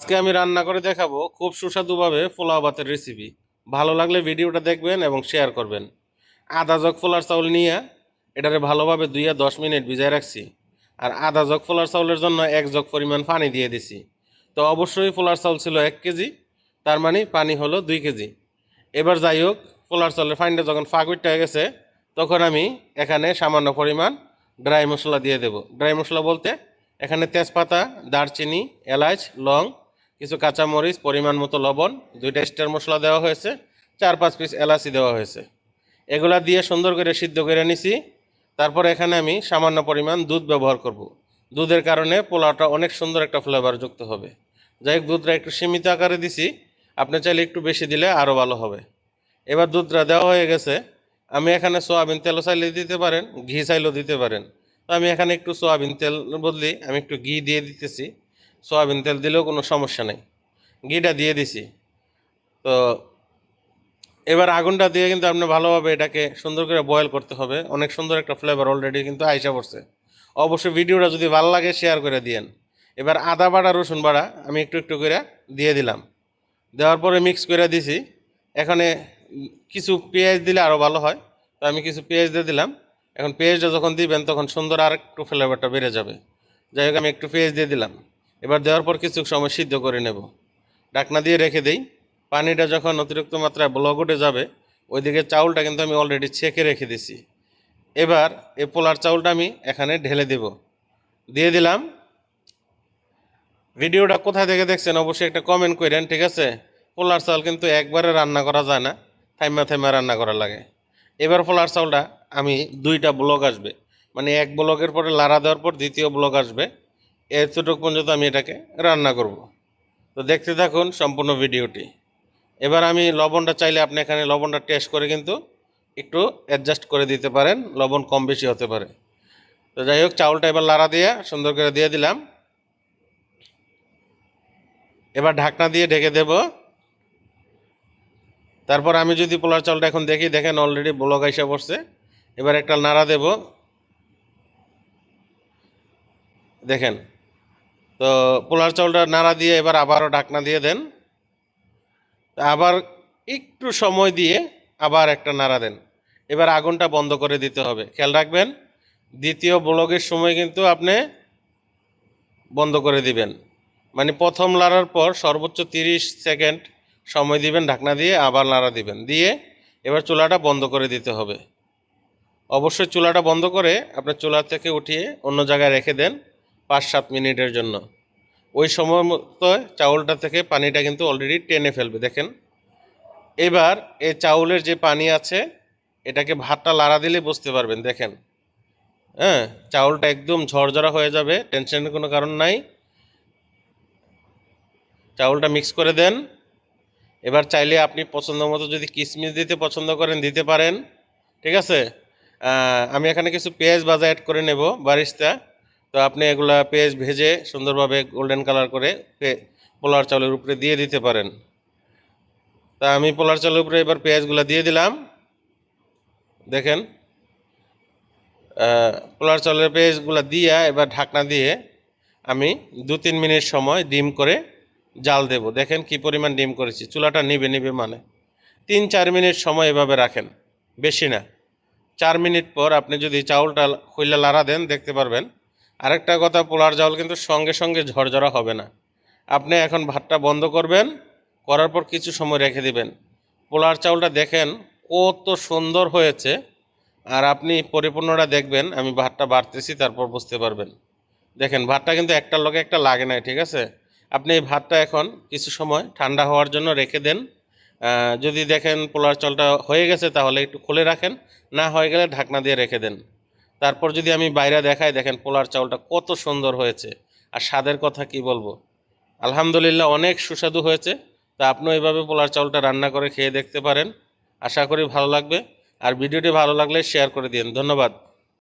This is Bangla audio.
আজকে আমি রান্না করে দেখাবো খুব সুস্বাদুভাবে পোলাও ভাতের রেসিপি ভালো লাগলে ভিডিওটা দেখবেন এবং শেয়ার করবেন। আধা জগ ফোলার চাউল নিয়ে এটারে ভালোভাবে দুইয়া দশ মিনিট ভিজায় রাখছি। আর আধা জগ ফোলার চাউলের জন্য এক জগ পরিমাণ পানি দিয়ে দিছি। তো অবশ্যই ফোলার চাউল ছিল এক কেজি, তার মানে পানি হলো দুই কেজি। এবার যাই হোক পোলার চাউলের ফাইনটা যখন ফাঁকুইট হয়ে গেছে, তখন আমি এখানে সামান্য পরিমাণ ড্রাই মশলা দিয়ে দেব। ড্রাই মশলা বলতে এখানে তেজপাতা, দারচিনি, এলাচ, লং কিছু কাঁচামরিচ, পরিমাণ মতো লবণ, দুইটা স্টার মশলা দেওয়া হয়েছে, চার পাঁচ পিস এলাচি দেওয়া হয়েছে। এগুলা দিয়ে সুন্দর করে সিদ্ধ করে নিছি। তারপর এখানে আমি সামান্য পরিমাণ দুধ ব্যবহার করব। দুধের কারণে পোলাওটা অনেক সুন্দর একটা ফ্লেভার যুক্ত হবে। যাই হোক, দুধটা একটু সীমিত আকারে দিছি। আপনি চাইলে একটু বেশি দিলে আরও ভালো হবে। এবার দুধটা দেওয়া হয়ে গেছে। আমি এখানে সোয়াবিন তেলও চাইলে দিতে পারেন, ঘি চাইলেও দিতে পারেন। তো আমি এখানে একটু সোয়াবিন তেল বদলি আমি একটু ঘি দিয়ে দিতেছি। সোয়াবিন তেল দিলেও কোনো সমস্যা নেই। ঘিটা দিয়ে দিছি। তো এবার আগুনটা দিয়ে কিন্তু আপনি ভালোভাবে এটাকে সুন্দর করে বয়েল করতে হবে। অনেক সুন্দর একটা ফ্লেভার অলরেডি কিন্তু আইসা পড়ছে। অবশ্যই ভিডিওটা যদি ভালো লাগে শেয়ার করে দিয়েন। এবার আদা বাটা, রসুন বাটা আমি একটু একটু করে দিয়ে দিলাম। দেওয়ার পরে মিক্স করে দিছি। এখানে কিছু পেঁয়াজ দিলে আরও ভালো হয়। তো আমি কিছু পেঁয়াজ দিয়ে দিলাম। এখন পেঁয়াজটা যখন দিবেন তখন সুন্দর আর একটু ফ্লেভারটা বেড়ে যাবে। যাই হোক, আমি একটু পেঁয়াজ দিয়ে দিলাম। এবার দেওয়ার পর কিছু সময় সিদ্ধ করে নেব। ডাকনা দিয়ে রেখে দিই। পানিটা যখন অতিরিক্ত মাত্রায় ব্লক উঠে যাবে, ওইদিকে চাউলটা কিন্তু আমি অলরেডি ছেঁকে রেখে দিছি। এবার এই পোলার চাউলটা আমি এখানে ঢেলে দেব। দিয়ে দিলাম। ভিডিওটা কোথা থেকে দেখছেন অবশ্যই একটা কমেন্ট করেন, ঠিক আছে? পোলার চাউল কিন্তু একবারে রান্না করা যায় না, থাইমা থাইমা রান্না করা লাগে। এবার পোলার চাউলটা আমি দুইটা ব্লক আসবে। মানে এক ব্লকের পরে লাড়া দেওয়ার পর দ্বিতীয় ব্লক আসবে। এতটুকু পর্যন্ত আমি এটাকে রান্না করব। তো দেখতে থাকুন সম্পূর্ণ ভিডিওটি। এবার আমি লবণটা চাইলে আপনি এখানে লবণটা টেস্ট করে কিন্তু একটু অ্যাডজাস্ট করে দিতে পারেন। লবণ কম বেশি হতে পারে। তো যাই হোক, চাউলটা এবার লাড়া দিয়ে সুন্দর করে দিয়ে দিলাম। এবার ঢাকনা দিয়ে ঢেকে দেব। তারপর আমি যদি পোলার চাউলটা এখন দেখি, দেখেন অলরেডি ব্লক আইসা পড়ছে এবার একটা নাড়া দেব। দেখেন তো পোলার চাউলটা নাড়া দিয়ে এবার আবারও ঢাকনা দিয়ে দেন। আবার একটু সময় দিয়ে আবার একটা নাড়া দেন। এবার আগুনটা বন্ধ করে দিতে হবে। খেয়াল রাখবেন, দ্বিতীয় ব্লগের সময় কিন্তু আপনি বন্ধ করে দিবেন। মানে প্রথম লাড়ার পর সর্বোচ্চ তিরিশ সেকেন্ড সময় দিবেন ঢাকনা দিয়ে আবার নাড়া দিবেন। দিয়ে এবার চুলাটা বন্ধ করে দিতে হবে। অবশ্যই চুলাটা বন্ধ করে আপনার চুলা থেকে উঠিয়ে অন্য জায়গায় রেখে দেন। পাঁচ সাত মিনিটের জন্য। ওই সময় মতো চাউলটা থেকে পানিটা কিন্তু অলরেডি টেনে ফেলবে, দেখেন। এবার এই চাউলের যে পানি আছে, এটাকে ভাতটা লাড়া দিলে বুঝতে পারবেন, দেখেন। হ্যাঁ চাউলটা একদম ঝরঝরা হয়ে যাবে, টেনশনের কোনো কারণ নাই। চাউলটা মিক্স করে দেন। এবার চাইলে আপনি পছন্দ মতো যদি কিশমিশ দিতে পছন্দ করেন, দিতে পারেন। ঠিক আছে? আমি এখানে কিছু পেঁয়াজ ভাজা অ্যাড করে নেব বারিস্তা তো আপনি এগুলা পেঁয়াজ ভেজে সুন্দরভাবে গোল্ডেন কালার করে পোলার চাউলের উপরে দিয়ে দিতে পারেন। তা আমি পোলার চাউলের উপরে এবার পেঁয়াজগুলো দিয়ে দিলাম। দেখেন পোলার চাউলের পেঁয়াজগুলো দিয়ে এবার ঢাকনা দিয়ে আমি দু তিন মিনিট সময় ডিম করে জাল দেব। দেখেন কি পরিমাণ ডিম করেছি। চুলাটা নিবে নিবে মানে। তিন চার মিনিট সময় এভাবে রাখেন, বেশি না। চার মিনিট পর আপনি যদি চাউলটা খুইলা লাড়া দেন, দেখতে পারবেন আরেকটা কথা, পোলার চাউল কিন্তু সঙ্গে সঙ্গে ঝরঝরা হবে না। আপনি এখন ভাতটা বন্ধ করবেন, করার পর কিছু সময় রেখে দিবেন। পোলার চাউলটা দেখেন কত সুন্দর হয়েছে, আর আপনি পরিপূর্ণটা দেখবেন, আমি ভাতটা বাড়তেছি, তারপর বুঝতে পারবেন। দেখেন, ভাতটা কিন্তু একটার লগে একটা লাগে না ঠিক আছে? আপনি এই ভাতটা এখন কিছু সময় ঠান্ডা হওয়ার জন্য রেখে দেন। যদি দেখেন পোলার চালটা হয়ে গেছে, তাহলে একটু খুলে রাখেন, না হয়ে গেলে ঢাকনা দিয়ে রেখে দেন। তারপর যদি আমি বাইরে দেখাই, দেখেন পোলার চাউলটা কত সুন্দর হয়েছে। আর স্বাদের কথা কি বলব? আলহামদুলিল্লাহ অনেক সুস্বাদু হয়েছে। তা আপনিও এইভাবে পোলার চাউলটা রান্না করে খেয়ে দেখতে পারেন। আশা করি ভালো লাগবে। আর ভিডিওটি ভালো লাগলে শেয়ার করে দিন ধন্যবাদ।